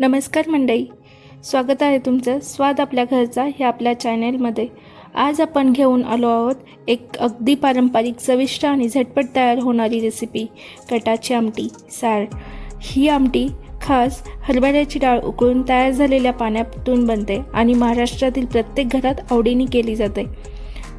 नमस्कार मंडई स्वागत आहे तुमचं स्वाद आपल्या घरचा हे आपल्या चॅनेलमध्ये. आज आपण घेऊन आलो आहोत एक अगदी पारंपरिक चविष्ट आणि झटपट तयार होणारी रेसिपी कटाची आमटी सार ही आमटी खास हरभऱ्याची डाळ उकळून तयार झालेल्या पाण्यातून बनते आणि महाराष्ट्रातील प्रत्येक घरात आवडीने केली जाते.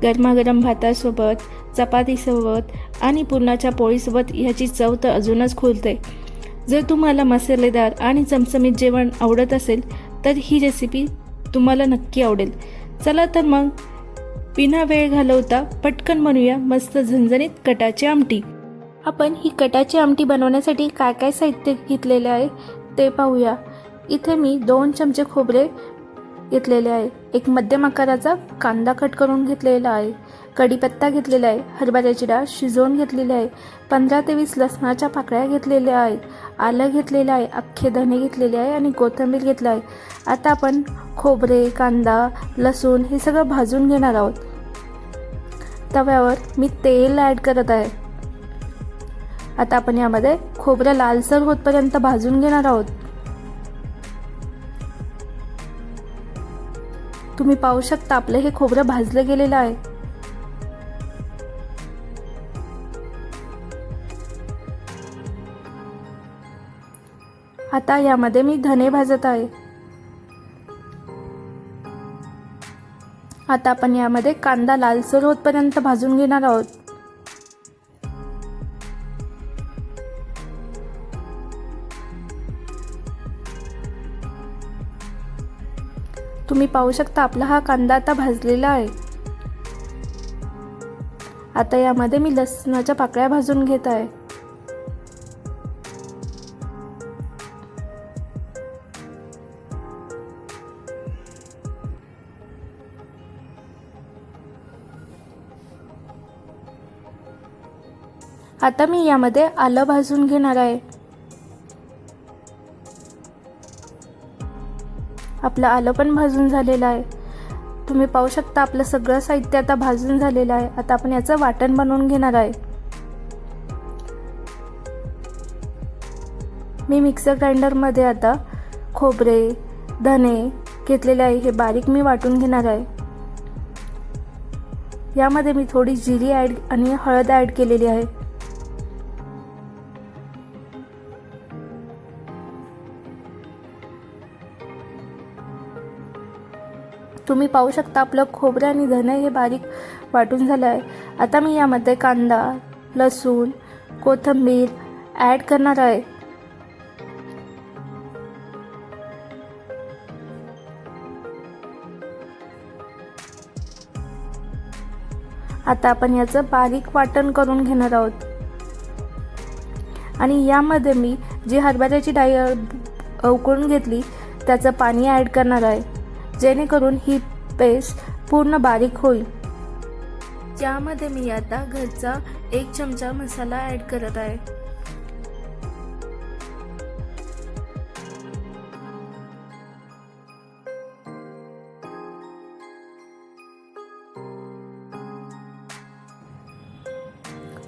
गरमागरम भातासोबत चपातीसोबत आणि पुरणाच्या पोळीसोबत ह्याची चव तर अजूनच खुलते. जर तुम्हाला मसालेदार आणि चमचमीत जेवण आवडत असेल तर ही रेसिपी तुम्हाला नक्की आवडेल. चला तर मग बिना वेळ घालवता पटकन बनवूया मस्त झणझणीत कटाची आमटी. आपण ही कटाची आमटी बनवण्यासाठी काय काय साहित्य घेतलेले आहे ते पाहूया. इथे मी दोन चमचे खोबरे घेतलेले आहे. एक मध्यम आकाराचा कांदा कट करून घेतलेला आहे. कढीपत्ता घेतलेला आहे. हरभऱ्याची डाळ शिजवून घेतलेली आहे. पंधरा ते वीस लसणाच्या पाकळ्या घेतलेल्या आहेत आलं घेतलेलं आहे. अख्खे धने घेतलेले आहे आणि कोथिंबीर घेतलं आहे. आता आपण खोबरे कांदा लसूण हे सगळं भाजून घेणार आहोत. तव्यावर मी तेल ॲड करत आहे. आता आपण यामध्ये खोबरं लालसर होतपर्यंत भाजून घेणार आहोत. तुम्ही पाहू शकता आपलं हे खोबरं भाजलं गेलेलं आहे. आता यामध्ये मी धने भाजत आहे. आता आपण यामध्ये कांदा लालसर होतपर्यंत भाजून घेणार आहोत. तुम्ही पाहू शकता आपला हा कांदा आता भाजलेला आहे. आता यामध्ये मी लसणाच्या पाकळ्या भाजून घेत आहे. आता मी यामध्ये आलं भाजून घेणार आहे. आपलं आलं पण भाजून झालेलं आहे. तुम्ही पाहू शकता आपलं सगळं साहित्य आता भाजून झालेलं आहे. आता आपण याचं वाटण बनवून घेणार आहे. मी मिक्सर ग्राइंडरमध्ये आता खोबरे धने घेतलेले आहे. हे बारीक मी वाटून घेणार आहे. यामध्ये मी थोडी जिरी ॲड आणि हळद ॲड केलेली आहे. तुम्ही पाहू शकता आपलं खोबरं आणि धनं हे बारीक वाटून झालं आहे आता मी यामध्ये कांदा लसूण कोथिंबीर ॲड करणार आहे. आता आपण याचं बारीक वाटण करून घेणार आहोत. आणि यामध्ये मी जी हरभऱ्याची डाळ उकळून घेतली त्याचं पाणी ॲड करणार आहे. जेणेकरून ही पेस्ट पूर्ण बारीक होईल. ज्यामध्ये मी आता घरचा एक चमचा मसाला ॲड करत आहे.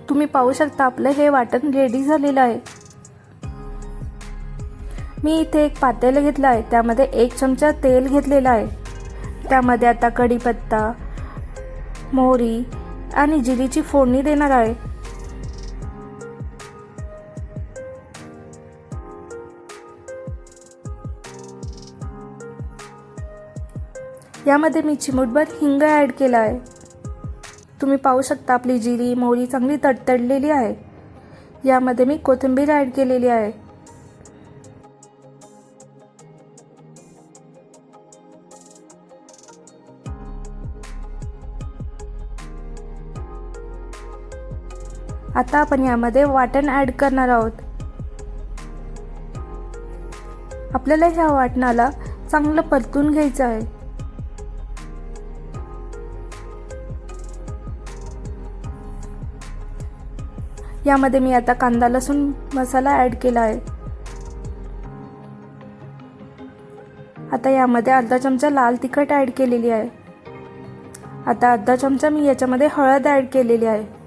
तुम्ही पाहू शकता आपलं हे वाटण रेडी झालेलं आहे. मी इथे एक पातेलं घेतलं आहे त्यामध्ये एक चमचा तेल घेतलेलं आहे. त्यामध्ये आता कढीपत्ता मोहरी आणि जिरीची फोडणी देणार आहे. यामध्ये मी चिमूटभर हिंग ॲड केला आहे तुम्ही पाहू शकता आपली जिरी मोहरी चांगली तडतडलेली आहे. यामध्ये मी कोथिंबीर ॲड केलेली आहे. आता आपण यामध्ये वाटण ॲड करणार आहोत. आपल्याला ह्या वाटणाला चांगलं परतून घ्यायचं आहे. यामध्ये मी आता कांदा लसूण मसाला ॲड केला आहे. आता यामध्ये अर्धा चमचा लाल तिखट ॲड केलेली आहे. आता अर्धा चमचा मी याच्यामध्ये हळद ॲड केलेली आहे.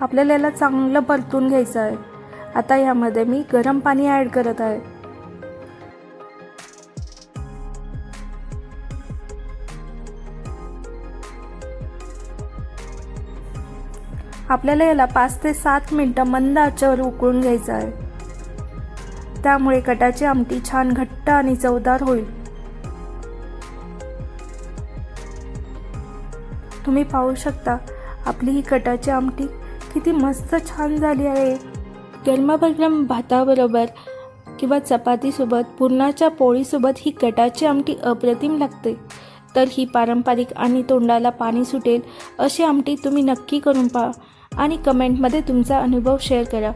आपल्याला याला चांगलं परतून घ्यायचं आहे. आता यामध्ये मी गरम पाणी ॲड करत आहे. आपल्याला याला पाच ते सात मिनटं मंद आचेवर उकळून घ्यायचं आहे. त्यामुळे कटाची आमटी छान घट्ट आणि चवदार होईल. तुम्ही पाहू शकता आपली ही कटाची आमटी किती मस्त छान झाली आहे. गरमागरम भाताबरोबर किंवा चपातीसोबत पुरणाच्या पोळीसोबत ही कटाची आमटी अप्रतिम लागते. तर ही पारंपरिक आणि तोंडाला पाणी सुटेल अशी आमटी तुम्ही नक्की करून पहा आणि कमेंटमध्ये तुमचा अनुभव शेअर करा.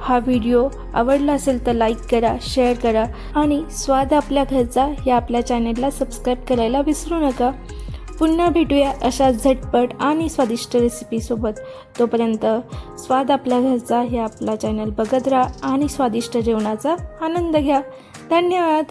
हा व्हिडिओ आवडला असेल तर लाईक करा शेअर करा आणि स्वाद आपल्या घरचा या आपल्या चॅनेलला सबस्क्राईब करायला विसरू नका. पुन्हा भेटूया अशा झटपट आणि स्वादिष्ट रेसिपीसोबत तोपर्यंत स्वाद आपल्या घरचा हे आपला चॅनल बघत राहा आणि स्वादिष्ट जेवणाचा आनंद घ्या. धन्यवाद.